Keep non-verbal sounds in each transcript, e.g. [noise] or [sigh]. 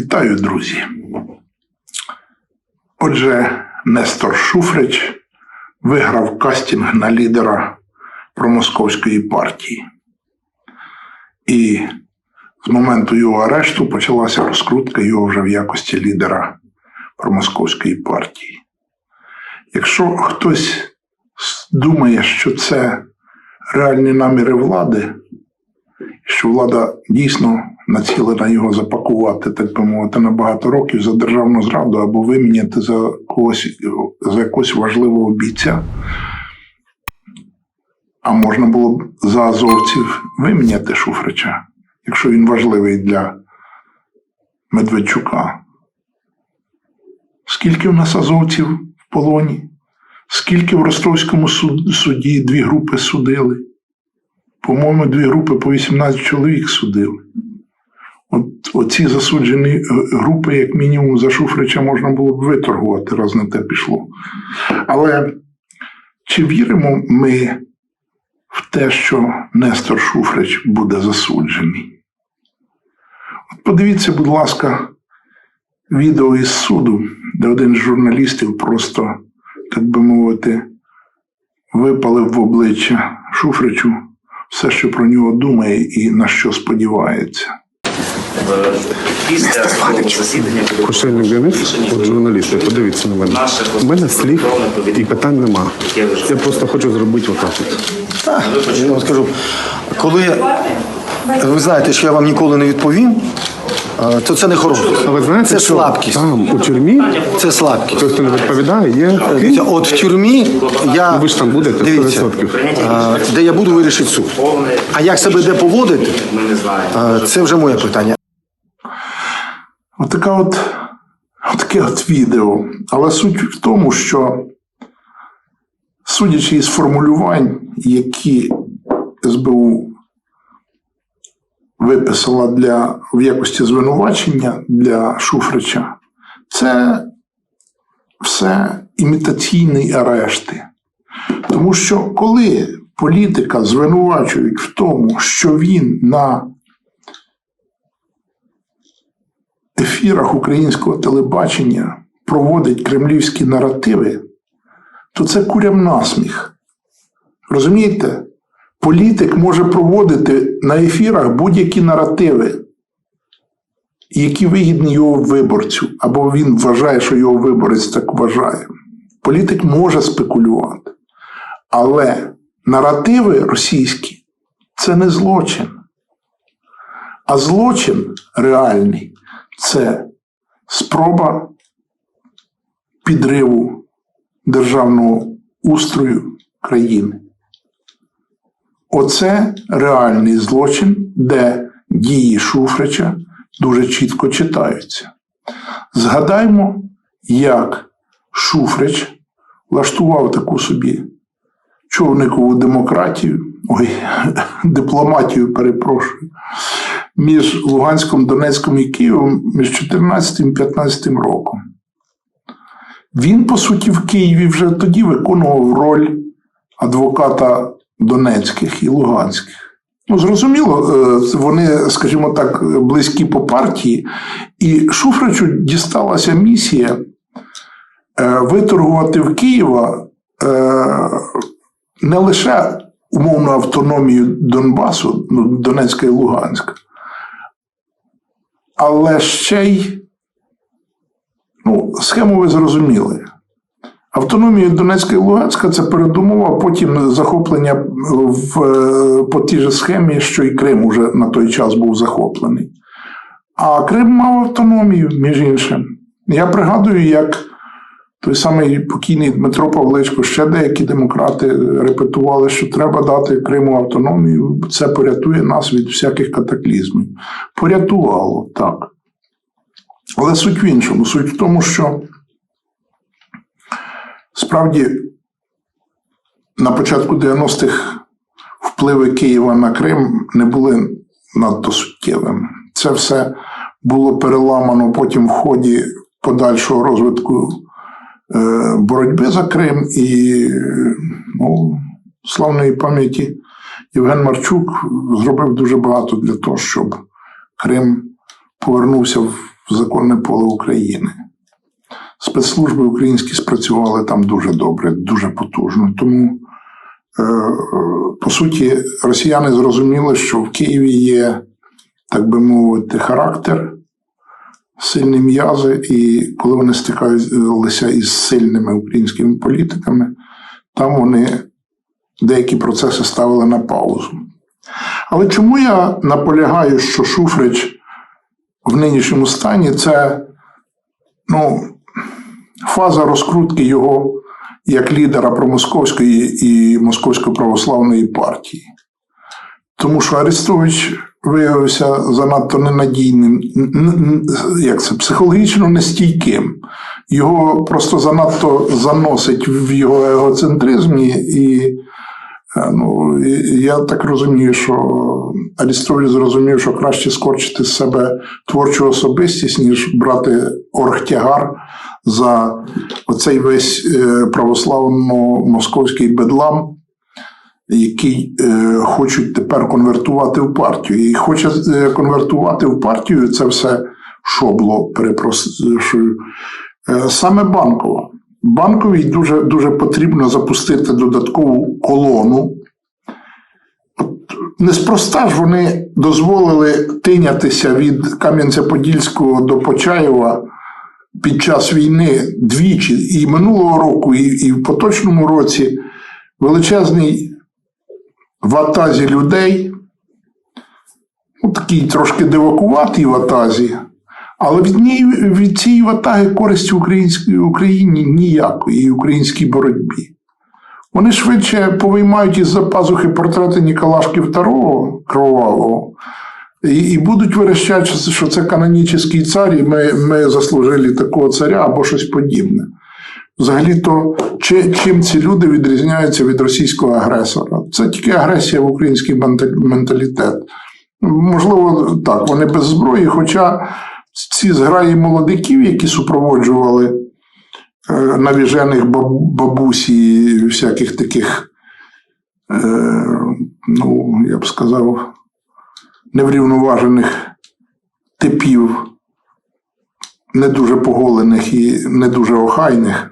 Вітаю, друзі. Отже, Нестор Шуфрич виграв кастинг на лідера промосковської партії. І з моменту його арешту почалася розкрутка його вже в якості лідера промосковської партії. Якщо хтось думає, що це реальні наміри влади, що влада дійсно націлена його запакувати, так би мовити, на багато років за державну зраду або виміняти за когось за якогось важливого бійця. А можна було б за азовців виміняти Шуфрича, якщо він важливий для Медведчука. Скільки в нас азовців в полоні? Скільки в Ростовському суд- суді дві групи судили? По-моєму, дві групи по 18 чоловік судили. От оці засуджені е, групи, як мінімум, за Шуфрича можна було б виторгувати, раз на те пішло. Але чи віримо ми в те, що Нестор Шуфрич буде засуджений? От подивіться, будь ласка, відео із суду, де один з журналістів просто, так би мовити, випалив в обличчя Шуфричу все, що про нього думає і на що сподівається. Після засідання Кошельник Денис, от журналісти, подивіться на мене. У мене слів і питань нема. Я просто хочу зробити отак. от. Я вам скажу, коли ви знаєте, що я вам ніколи не відповім, е, то це не хороше. А ви знаєте, це що слабкість. там у тюрмі Це слабкість. той, хто не відповідає, є Дивіться, От в тюрмі я ви ж там будете дивіться, 100%. е, де я буду вирішити суд. повне. А як себе де поводити, Ми не знаємо. е, це вже моє питання. Отака от, отаке от відео. Але суть в тому, що судячи із формулювань, які СБУ виписала для, в якості звинувачення для Шуфрича, це все імітаційні арешти. Тому що коли політика звинувачують в тому, що він на ефірах українського телебачення проводить кремлівські наративи, то це курям насміх. Розумієте? Політик може проводити на ефірах будь-які наративи, які вигідні його виборцю, або він вважає, що його виборець так вважає. Політик може спекулювати. Але наративи російські це не злочин. А злочин реальний це спроба підриву державного устрою країни. Оце реальний злочин, де дії Шуфрича дуже чітко читаються. Згадаймо, як Шуфрич влаштував таку собі човникову демократію, ой, [laughs] дипломатію, перепрошую, між Луганськом, Донецьком і Києвом між 14 і 15 роком. Він, по суті, в Києві вже тоді виконував роль адвоката Донецьких і Луганських. Ну, зрозуміло, е, вони, скажімо так, близькі по партії, і Шуфричу дісталася місія е, виторгувати в Києва е, не лише умовну автономію Донбасу, ну, Донецька і Луганська, але ще й ну, схему ви зрозуміли. Автономія Донецька і Луганська це передумова, потім захоплення в, е, по тій же схемі, що і Крим уже на той час був захоплений. А Крим мав автономію, між іншим. Я пригадую, як той самий покійний Дмитро Павличко, ще деякі демократи репетували, що треба дати Криму автономію, це порятує нас від всяких катаклізмів. Порятувало, так. Але суть в іншому. Суть в тому, що справді на початку 90-х впливи Києва на Крим не були надто суттєвими. Це все було переламано потім в ході подальшого розвитку боротьби за Крим і ну, славної пам'яті Євген Марчук зробив дуже багато для того, щоб Крим повернувся в законне поле України. Спецслужби українські спрацювали там дуже добре, дуже потужно. Тому, е, е, по суті, росіяни зрозуміли, що в Києві є, так би мовити, характер, сильні м'язи, і коли вони стикалися із сильними українськими політиками, там вони деякі процеси ставили на паузу. Але чому я наполягаю, що Шуфрич в нинішньому стані це ну, фаза розкрутки його як лідера промосковської і Московської православної партії. Тому що Арестович виявився занадто ненадійним, як це, психологічно нестійким. Його просто занадто заносить в його егоцентризмі, і е, ну, я так розумію, що Арістович зрозумів, що краще скорчити з себе творчу особистість, ніж брати оргтягар за оцей весь е, православно-московський бедлам, який е, хочуть тепер конвертувати в партію. І хоче е, конвертувати в партію це все шобло, перепрошую, е, саме банково. Банковій дуже, дуже потрібно запустити додаткову колону. Неспроста ж вони дозволили тинятися від Кам'янця-Подільського до Почаєва під час війни двічі, і минулого року, і, і в поточному році величезний ватазі людей, ну, такий трошки дивакуватий ватазі, але від, ній, від цієї ватаги користі українській Україні ніякої і українській боротьбі. Вони швидше повиймають із-за пазухи портрети Ніколашки II Кровавого і, і будуть верещати, що- це канонічний цар, і ми, ми заслужили такого царя або щось подібне. Взагалі-то, чи, чим ці люди відрізняються від російського агресора? Це тільки агресія в український менталітет. Можливо, так, вони без зброї, хоча ці зграї молодиків, які супроводжували е, навіжених баб- бабусь і всяких таких, е, ну, я б сказав, неврівноважених типів, не дуже поголених і не дуже охайних,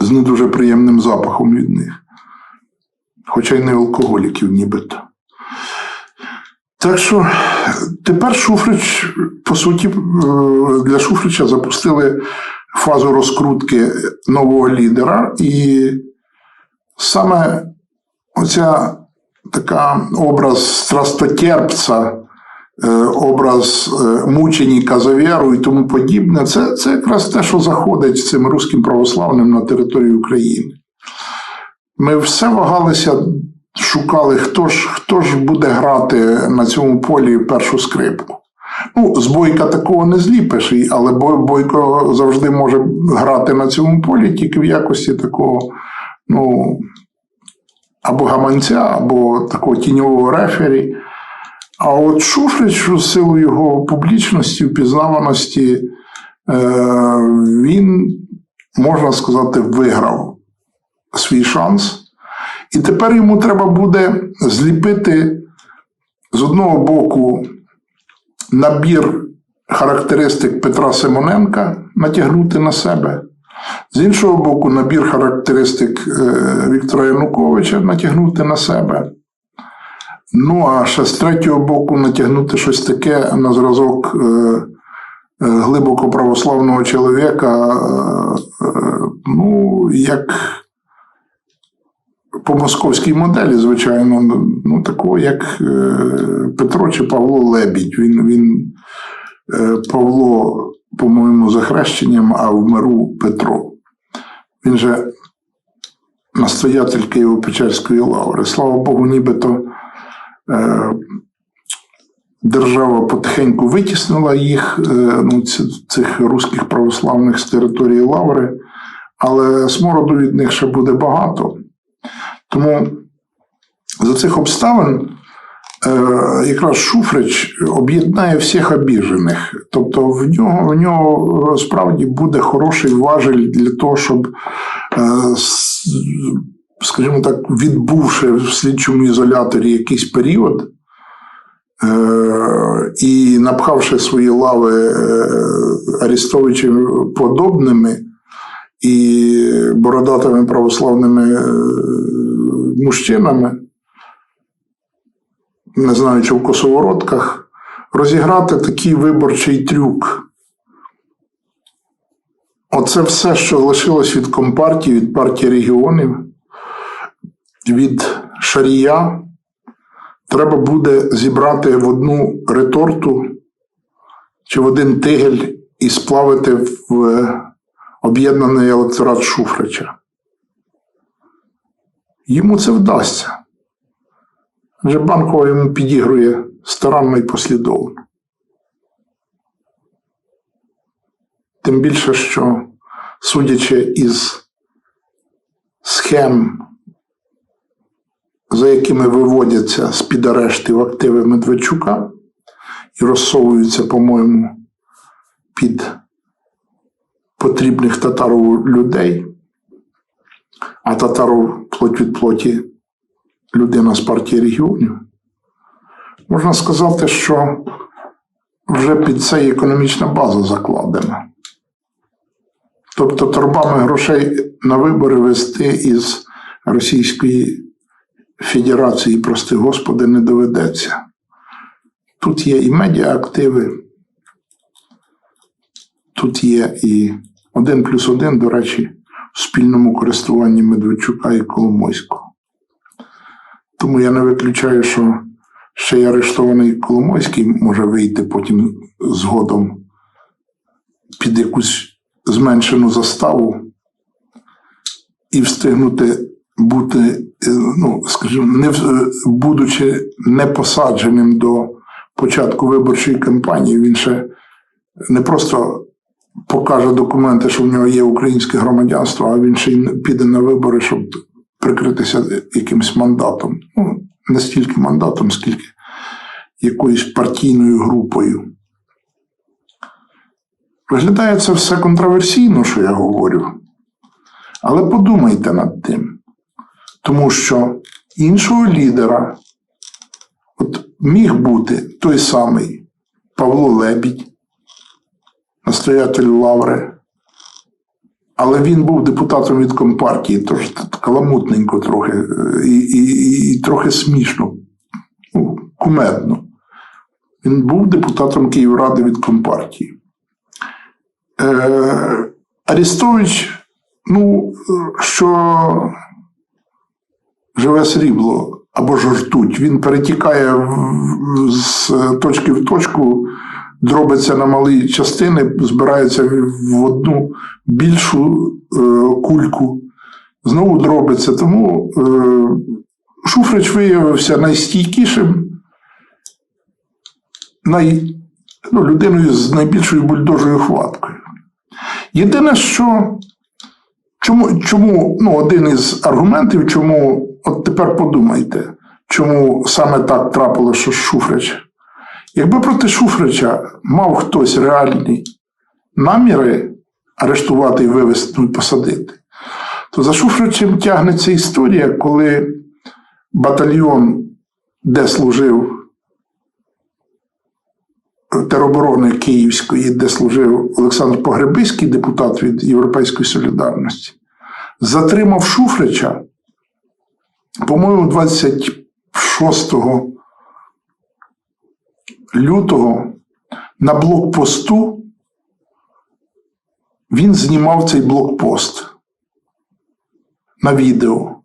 з не дуже приємним запахом від них. Хоча й не алкоголіків, нібито. Так що тепер Шуфрич, по суті, е, для Шуфрича запустили фазу розкрутки нового лідера, і саме оця така образ страстотерпця, е, образ е, мученіка за віру і тому подібне, це, це якраз те, що заходить з цим руським православним на території України. Ми все вагалися, шукали, хто ж, хто ж буде грати на цьому полі першу скрипку. Ну, з Бойка такого не зліпиш, але Бойко завжди може грати на цьому полі тільки в якості такого, ну, або гаманця, або такого тіньового рефері. А от Шуфрич, в силу його публічності, впізнаваності, е, він, можна сказати, виграв свій шанс. І тепер йому треба буде зліпити з одного боку набір характеристик Петра Симоненка, натягнути на себе. З іншого боку, набір характеристик е, Віктора Януковича натягнути на себе. Ну, а ще з третього боку натягнути щось таке на зразок е, е, глибоко православного чоловіка, ну, як по московській моделі, звичайно, ну, такого, як е, Петро чи Павло Лебідь. Він, він е, Павло, по-моєму, за хрещенням, а в миру Петро. Він же настоятель Києво-Печерської лаври. Слава Богу, нібито е, держава потихеньку витіснила їх, ну, цих руських православних з території лаври, але смороду від них ще буде багато. Тому за цих обставин е, якраз Шуфрич об'єднає всіх обіжених. Тобто в нього, в нього справді буде хороший важель для того, щоб, е, скажімо так, відбувши в слідчому ізоляторі якийсь період, е, і напхавши свої лави Арестовичем подобними і бородатими православними мужчинами, не знаю, чи в косовородках, розіграти такий виборчий трюк. Оце все, що лишилось від Компартії, від партії регіонів, від Шарія, треба буде зібрати в одну реторту чи в один тигель і сплавити в е, об'єднаний електорат Шуфрича. Йому це вдасться. Адже Банкова йому підігрує старанно і послідовно. Тим більше, що, судячи із схем, за якими виводяться з-під арештів активи Медведчука і розсовуються, по-моєму, під потрібних татару людей, а татару плоть від плоті людина з партії регіонів, можна сказати, що вже під це економічна база закладена. Тобто торбами грошей на вибори вести із Російської Федерації, прости Господи, не доведеться. Тут є і медіаактиви, тут є і один плюс один, до речі, спільному користуванні Медведчука і Коломойського. Тому я не виключаю, що ще й арештований Коломойський може вийти потім згодом під якусь зменшену заставу і встигнути бути, ну, скажімо, не, будучи не посадженим до початку виборчої кампанії, він ще не просто покаже документи, що в нього є українське громадянство, а він ще й піде на вибори, щоб прикритися якимось мандатом. Ну, не стільки мандатом, скільки якоюсь партійною групою. Виглядає це все контроверсійно, що я говорю. Але подумайте над тим. Тому що іншого лідера от міг бути той самий Павло Лебідь, настоятель Лаври, але він був депутатом від Компартії, тож каламутненько трохи е, і, і, і, трохи смішно, ну, кумедно. Він був депутатом Київради від Компартії. Е, Арестович, ну, що живе срібло або ж ртуть, він перетікає в- з точки в точку, дробиться на малі частини, збирається в одну більшу е, кульку, знову дробиться. Тому е, Шуфрич виявився найстійкішим, най, ну, людиною з найбільшою бульдожою хваткою. Єдине, що чому, чому ну, один із аргументів, чому, от тепер подумайте, чому саме так трапилося, що Шуфрич. Якби проти Шуфрича мав хтось реальні наміри арештувати і вивезти ну, і посадити, то за Шуфричем тягнеться історія, коли батальйон, де служив тероборони Київської, де служив Олександр Погребиський, депутат від Європейської солідарності, затримав Шуфрича, по-моєму, 26 лютого на блокпосту він знімав цей блокпост на відео.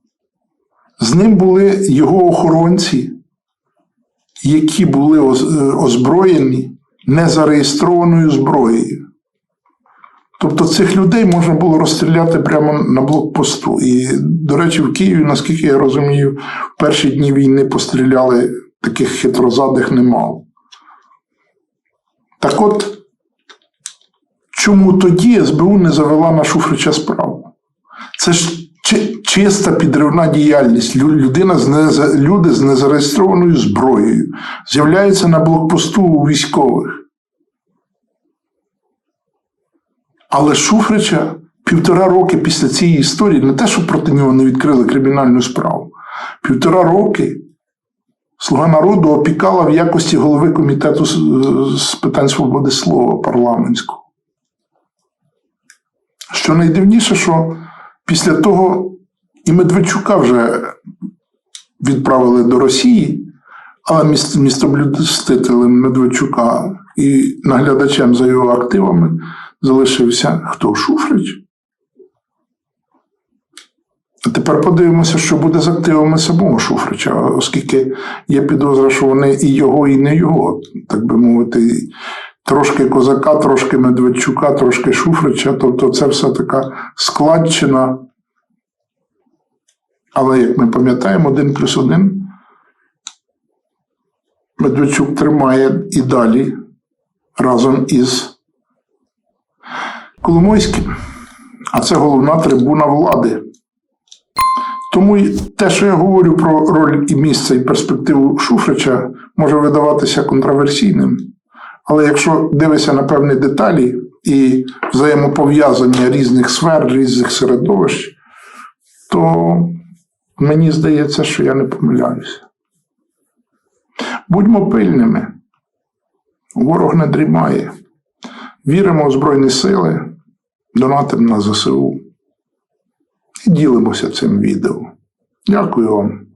З ним були його охоронці, які були е, озброєні незареєстрованою зброєю. Тобто цих людей можна було розстріляти прямо на блокпосту. І, до речі, в Києві, наскільки я розумію, в перші дні війни постріляли таких хитрозадих немало. Так от, чому тоді СБУ не завела на Шуфрича справу? Це ж чиста підривна діяльність. Людина з неза- люди з незареєстрованою зброєю з'являються на блокпосту у військових. Але Шуфрича півтора роки після цієї історії, не те, що проти нього не відкрили кримінальну справу, півтора роки Слуга народу опікала в якості голови комітету з, питань свободи слова парламентського. Що найдивніше, що після того і Медведчука вже відправили до Росії, але міст, містоблюстителем Медведчука і наглядачем за його активами залишився хто? Шуфрич. Тепер подивимося, що буде з активами самого Шуфрича, оскільки є підозра, що вони і його, і не його, так би мовити, трошки козака, трошки Медведчука, трошки Шуфрича. Тобто це все така складчина. Але як ми пам'ятаємо, один плюс один Медведчук тримає і далі разом із Коломойським. А це головна трибуна влади. Тому те, що я говорю про роль і місце і перспективу Шуфрича, може видаватися контроверсійним. Але якщо дивишся на певні деталі і взаємопов'язання різних сфер, різних середовищ, то мені здається, що я не помиляюся. Будьмо пильними. Ворог не дрімає. Віримо в Збройні Сили, донатимо на ЗСУ і ділимося цим відео. Дякую вам.